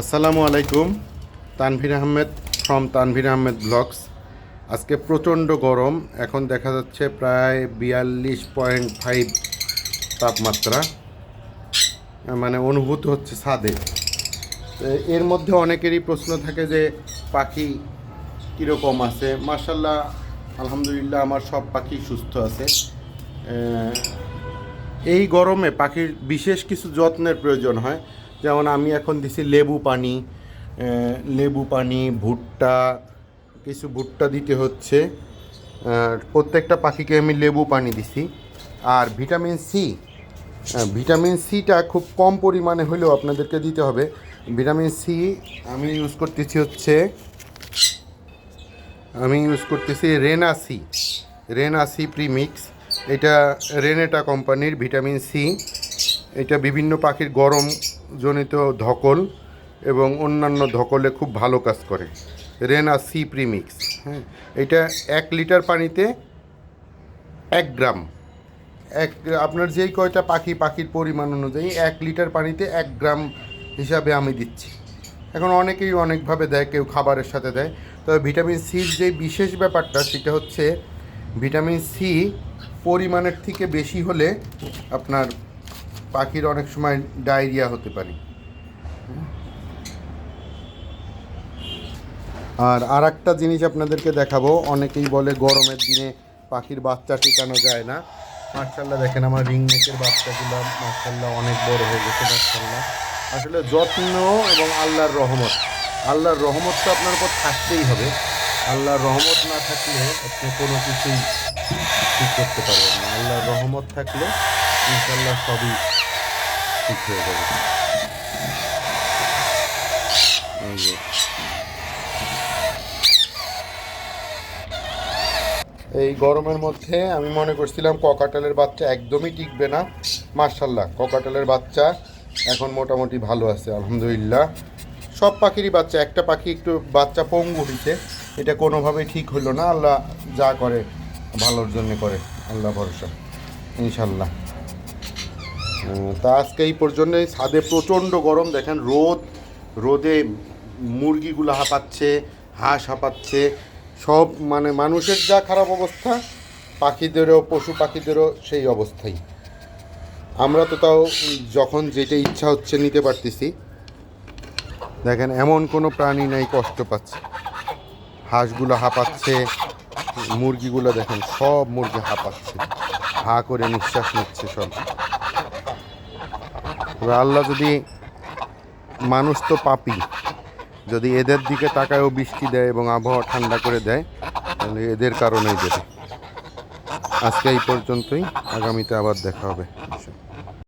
আসসালামু আলাইকুম, Tanvir Ahmed from Tanvir Ahmed vlogs. আজকে প্রচণ্ড গরম, এখন দেখা যাচ্ছে প্রায় বিয়াল্লিশ পয়েন্ট ফাইভ তাপমাত্রা মানে অনুভূত হচ্ছে ছাদে। এর মধ্যে অনেকেরই প্রশ্ন থাকে যে, পাখি কীরকম আছে? মার্শাল্লাহ আলহামদুলিল্লাহ আমার সব পাখি সুস্থ আছে। এই গরমে পাখির বিশেষ কিছু যত্নের প্রয়োজন হয়। যেমন আমি এখন দিছি লেবু পানি লেবু পানি, ভুট্টা, কিছু ভুট্টা দিতে হচ্ছে। প্রত্যেকটা পাখিকে আমি লেবু পানি দিছি। আর ভিটামিন সি ভিটামিন সিটা খুব কম পরিমাণে হলেও আপনাদেরকে দিতে হবে। ভিটামিন সি আমি ইউজ করতেছি হচ্ছে, আমি ইউজ করতেছি রেনাসি রেনাসি প্রিমিক্স। এটা রেনেটা কোম্পানির ভিটামিন সি। এটা বিভিন্ন পাখির গরম জনিত ধকল এবং অন্যান্য ধকলে খুব ভালো কাজ করে। রেনা সি প্রিমিক্স হ্যাঁ? এটা এক লিটার পানিতে এক গ্রাম। এক, আপনার যেই কয়টা পাখি পাখির পরিমাণ অনুযায়ী এক লিটার পানিতে এক গ্রাম হিসাবে আমি দিচ্ছি। এখন অনেকেই অনেকভাবে দেয়, কেউ খাবারের সাথে দেয়। তবে ভিটামিন সির যে বিশেষ ব্যাপারটা, সেটা হচ্ছে ভিটামিন সি পরিমাণের থেকে বেশি হলে আপনার পাখির অনেক সময় ডায়রিয়া হতে পারে। আর আর একটা জিনিস আপনাদেরকে দেখাবো, অনেকেই বলে গরমের দিনে পাখির বাচ্চা টিকানো যায় না। মার্শাল্লাহ দেখেন আমার রিং নেকের বাচ্চাগুলো মার্শাল্লাহ অনেক বড় হয়ে গেছে মার্শাল্লাহ আসলে যত্ন এবং আল্লাহর রহমত। আল্লাহর রহমত তো আপনার উপর থাকতেই হবে। আল্লাহর রহমত না থাকলে আপনি কোনো কিছুই ঠিক করতে পারবেন না। আল্লাহর রহমত থাকলে ইনশাল্লাহ সবই এই এই গরমের মধ্যে আমি মনে করছিলাম ককাটালের বাচ্চা একদমই টিকবে না। মার্শাল্লাহ ককাটালের বাচ্চা এখন মোটামুটি ভালো আছে, আলহামদুলিল্লাহ। সব পাখিরই বাচ্চা, একটা পাখি একটু বাচ্চা পঙ্গু হইছে, এটা কোনোভাবেই ঠিক হলো না। আল্লাহ যা করে, ভালোর জন্য করে। আল্লাহ ভরসা ইনশাল্লাহ তা আজকে এই পর্যন্ত ছাদে প্রচণ্ড গরম, দেখেন রোদ, রোদে মুরগিগুলো হাঁপাচ্ছে, হাঁস হাঁপাচ্ছে। সব মানে মানুষের যা খারাপ অবস্থা, পাখিদেরও, পশু পাখিদেরও সেই অবস্থাই। আমরা তো তাও যখন যেটা ইচ্ছা হচ্ছে নিতে পারতেছি। দেখেন এমন কোনো প্রাণী নাই, কষ্ট পাচ্ছে। হাঁসগুলো হাঁপাচ্ছে, মুরগিগুলো দেখেন সব মুরগি হাঁপাচ্ছে। হা করে নিঃশ্বাস নিচ্ছে সব। আল্লাহ যদি মানুষ তো পাপি, যদি এদের দিকে তাকায়ও বৃষ্টি দেয় এবং আবহাওয়া ঠান্ডা করে দেয়, তাহলে এদের কারণেই দেবে। আজকে এই পর্যন্তই, আগামীতে আবার দেখা হবে।